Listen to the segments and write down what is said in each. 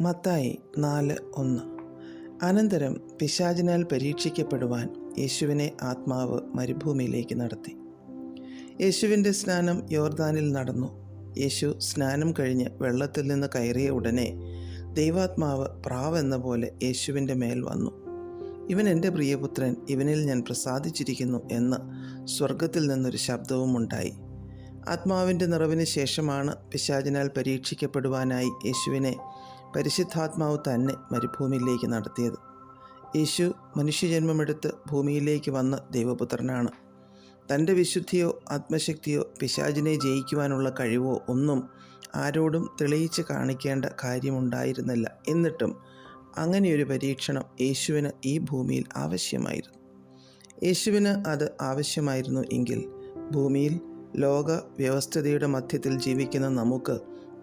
മത്തായി നാല് ഒന്ന്. അനന്തരം പിശാചിനാൽ പരീക്ഷിക്കപ്പെടുവാൻ യേശുവിനെ ആത്മാവ് മരുഭൂമിയിലേക്ക് നടത്തി. യേശുവിന്റെ സ്നാനം യോർദാനിൽ നടന്നു. യേശു സ്നാനം കഴിഞ്ഞ് വെള്ളത്തിൽ നിന്ന് കയറിയ ഉടനെ ദൈവാത്മാവ് പ്രാവെന്ന പോലെ യേശുവിന്റെ മേൽ വന്നു. ഇവൻ എന്റെ പ്രിയപുത്രൻ ഇവനിൽ ഞാൻ പ്രസാദിച്ചിരിക്കുന്നു എന്ന് സ്വർഗത്തിൽ നിന്നൊരു ശബ്ദവും ഉണ്ടായി. ആത്മാവിന്റെ നിറവിന് ശേഷമാണ് പിശാചിനാൽ പരീക്ഷിക്കപ്പെടുവാനായി യേശുവിനെ പരിശുദ്ധാത്മാവ് തന്നെ മരുഭൂമിയിലേക്ക് നടത്തിയത്. യേശു മനുഷ്യജന്മമെടുത്ത് ഭൂമിയിലേക്ക് വന്ന ദൈവപുത്രനാണ്. തന്റെ വിശുദ്ധിയോ ആത്മശക്തിയോ പിശാചിനെ ജയിക്കുവാനുള്ള കഴിവോ ഒന്നും ആരോടും തെളിയിച്ച് കാണിക്കേണ്ട കാര്യമുണ്ടായിരുന്നില്ല. എന്നിട്ടും അങ്ങനെയൊരു പരീക്ഷണം യേശുവിന് ഈ ഭൂമിയിൽ ആവശ്യമായിരുന്നു. യേശുവിന് അത് ആവശ്യമായിരുന്നു എങ്കിൽ ഭൂമിയിൽ ലോക വ്യവസ്ഥിതിയുടെ മധ്യത്തിൽ ജീവിക്കുന്ന നമുക്ക്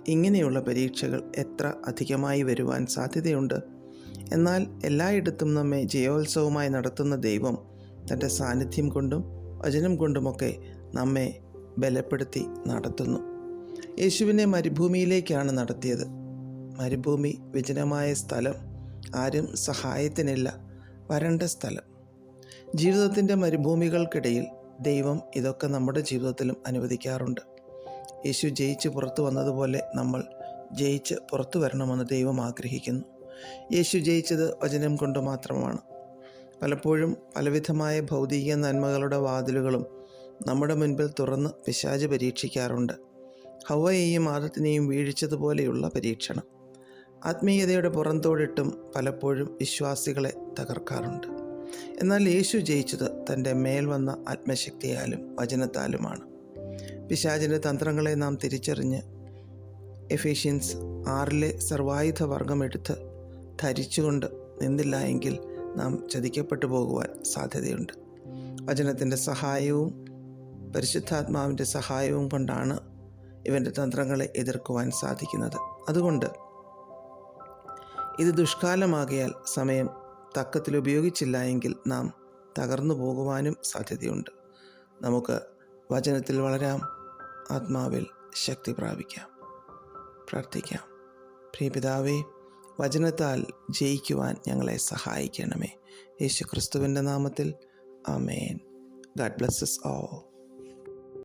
ഇങ്ങനെയുള്ള പരീക്ഷകൾ എത്ര അധികമായി വരുവാൻ സാധ്യതയുണ്ട്? എന്നാൽ എല്ലായിടത്തും നമ്മെ ജയോത്സവമായി നടത്തുന്ന ദൈവം തന്റെ സാന്നിധ്യം കൊണ്ടും വചനം കൊണ്ടുമൊക്കെ നമ്മെ ബലപ്പെടുത്തി നടത്തുന്നു. യേശുവിനെ മരുഭൂമിയിലേക്കാണ് നടത്തിയത്. മരുഭൂമി വിജനമായ സ്ഥലം ആരും സഹായത്തിനില്ല വരണ്ട സ്ഥലം. ജീവിതത്തിന്റെ മരുഭൂമികൾക്കിടയിൽ ദൈവം ഇതൊക്കെ നമ്മുടെ ജീവിതത്തിലും അനുവദിക്കാറുണ്ട്. യേശു ജയിച്ച് പുറത്തു വന്നതുപോലെ നമ്മൾ ജയിച്ച് പുറത്തു വരണമെന്ന് ദൈവം ആഗ്രഹിക്കുന്നു. യേശു ജയിച്ചത് വചനം കൊണ്ട് മാത്രമാണ്. പലപ്പോഴും പലവിധമായ ഭൗതിക നന്മകളുടെ വാതിലുകളും നമ്മുടെ മുൻപിൽ തുറന്ന് പിശാച് പരീക്ഷിക്കാറുണ്ട്. ഹവയെയും ആദത്തിനെയും വീഴിച്ചതുപോലെയുള്ള പരീക്ഷണം. ആത്മീയതയുടെ പുറന്തോടിട്ടും പലപ്പോഴും വിശ്വാസികളെ തകർക്കാറുണ്ട്. എന്നാൽ യേശു ജയിച്ചത് തന്റെ മേൽ വന്ന ആത്മശക്തിയാലും വചനത്താലുമാണ്. പിശാചിന്റെ തന്ത്രങ്ങളെ നാം തിരിച്ചറിഞ്ഞ് എഫീഷ്യൻസ് ആറിലെ സർവായുധ വർഗമെടുത്ത് ധരിച്ചുകൊണ്ട് നിന്നില്ല എങ്കിൽ നാം ചതിക്കപ്പെട്ടു പോകുവാൻ സാധ്യതയുണ്ട്. വചനത്തിന്റെ സഹായവും പരിശുദ്ധാത്മാവിന്റെ സഹായവും കൊണ്ടാണ് ഇവന്റെ തന്ത്രങ്ങളെ എതിർക്കുവാൻ സാധിക്കുന്നത്. അതുകൊണ്ട് ഇത് ദുഷ്കാലമാകിയാൽ സമയം തക്കത്തിൽ ഉപയോഗിച്ചില്ല എങ്കിൽ നാം തകർന്നു പോകുവാനും സാധ്യതയുണ്ട്. നമുക്ക് വചനത്തിൽ വളരാം. ആത്മാവിൽ ശക്തി പ്രാപിക്കാം. പ്രാർത്ഥിക്കാം. പ്രിയപിതാവേ വചനത്താൽ ജയിക്കുവാൻ ഞങ്ങളെ സഹായിക്കണമേ. യേശു ക്രിസ്തുവിന്റെ നാമത്തിൽ അമേൻ ഗാഡ് ബ്ലസ്സസ് ഓൾ